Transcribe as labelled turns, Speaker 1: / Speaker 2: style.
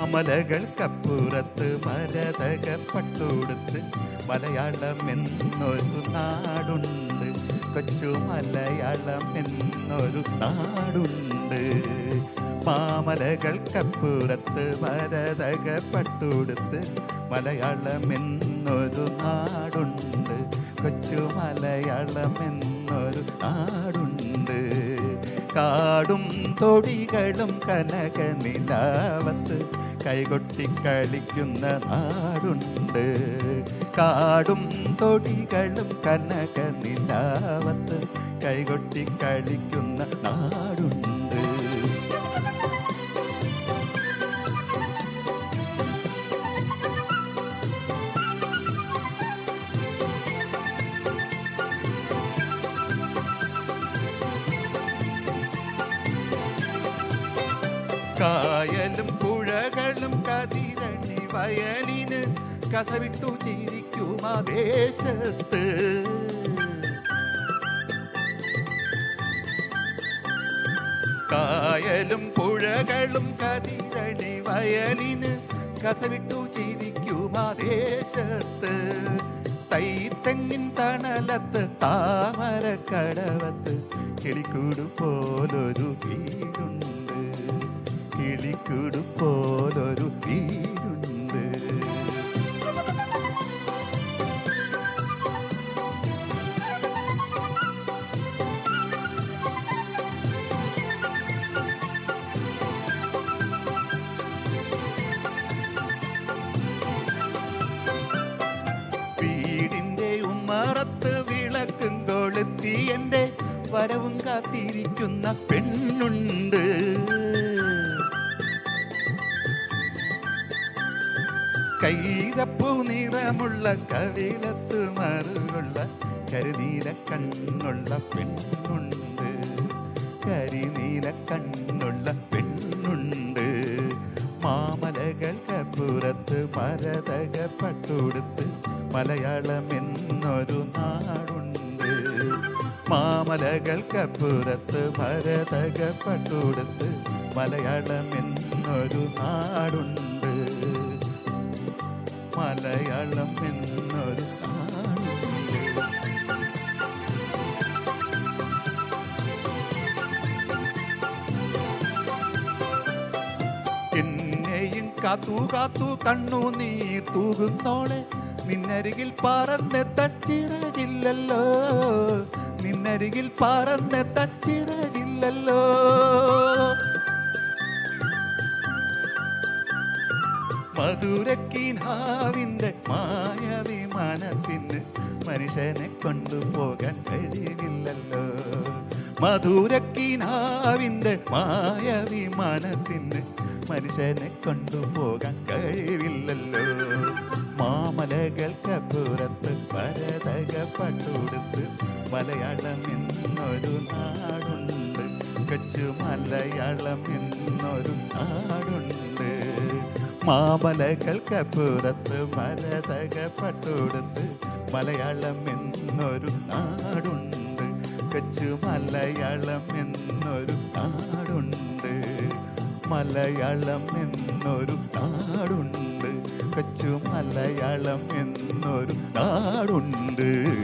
Speaker 1: അമലകൾക്കപ്പുറത്ത് മരതക പട്ടുടുത്ത് മലയാളം എന്നൊരു നാടുണ്ട്. കൊച്ചു മലയാളം എന്നൊരു നാടുണ്ട് മാമലകൾക്കപ്പുറത്ത് മരതക പട്ടുടുത്ത് മലയാളം എന്നൊരു നാടുണ്ട്. കൊച്ചു മലയാളം എന്നൊരു നാടുണ്ട്. കാടും തൊടികളും കനക നിലാവത്ത് കൈകൊട്ടി കളിക്കുന്ന നാടുണ്ട്. കാടും തൊടികളും കനക നിലാവത്ത് കൈകൊട്ടി കളിക്കുന്ന നാടുണ്ട്. കായലും പുഴകളും കതിരണി വയലിന് കസവിട്ടു ചിരിക്കും ആ കായലും പുഴകളും കതിരണി വയലിന് കസവിട്ടു ചിരിക്കും ആ തൈത്തെങ്ങിൻ തണലത്ത് താമരക്കടവത്ത് കിളിക്കൂട് പോലൊരു വീടുണ്ട്. കിളിക്കൂട് പോലൊരു തീരുണ്ട്. വീടിന്റെ ഉമ്മറത്ത് വിളക്കും കൊളുത്തി എന്റെ വരവും കാത്തിരിക്കുന്ന പെണ്ണുണ്ട്. കൈതപ്പൂ നിറമുള്ള കവിലത്ത് മറുകുള്ള കരുനീല കണ്ണുള്ള പെണ്ണുണ്ട്. കരിനീല കണ്ണുള്ള പെണ്ണുണ്ട്. മാമലകൾക്കപ്പുറത്ത് മരതക പട്ടുടുത്ത് മലയാളം എന്നൊരു നാടുണ്ട്. മാമലകൾക്കപ്പുറത്ത് മരതക പട്ടുടുത്ത് മലയാളം എന്നൊരു നാടുണ്ട്. മലയാളം എന്നൊരു എന്നെയും കാത്തു കാത്തു കണ്ണു നീ തൂകുന്നോളെ. നിന്നരികിൽ പറന്നെത്തച്ചിറകില്ലല്ലോ നിന്നരികിൽ പറന്നെത്തച്ചിറകില്ലല്ലോ മധുരക്കിനാവിന്റെ മായവിമാനത്തിന് മനുഷ്യനെ കൊണ്ടുപോകാൻ കഴിയില്ലല്ലോ മധുരക്കിനാവിന്റെ മായവിമാനത്തിന് മനുഷ്യനെ കൊണ്ടുപോകാൻ കഴിവില്ലല്ലോ. മാമലകൾക്കപ്പുറത്ത് പരതക പട്ടുടുത്ത് മലയാളം എന്നൊരു നാടുണ്ട്. കൊച്ചു മലയാളം എന്നൊരു നാടുണ്ട്. മാമലകൾക്കപ്പുറത്ത് മരതക പട്ടുടുത്ത് മലയാളം എന്നൊരു നാടുണ്ട്. കൊച്ചു മലയാളം എന്നൊരു നാടുണ്ട്. മലയാളം എന്നൊരു നാടുണ്ട്. കൊച്ചു മലയാളം എന്നൊരു നാടുണ്ട്.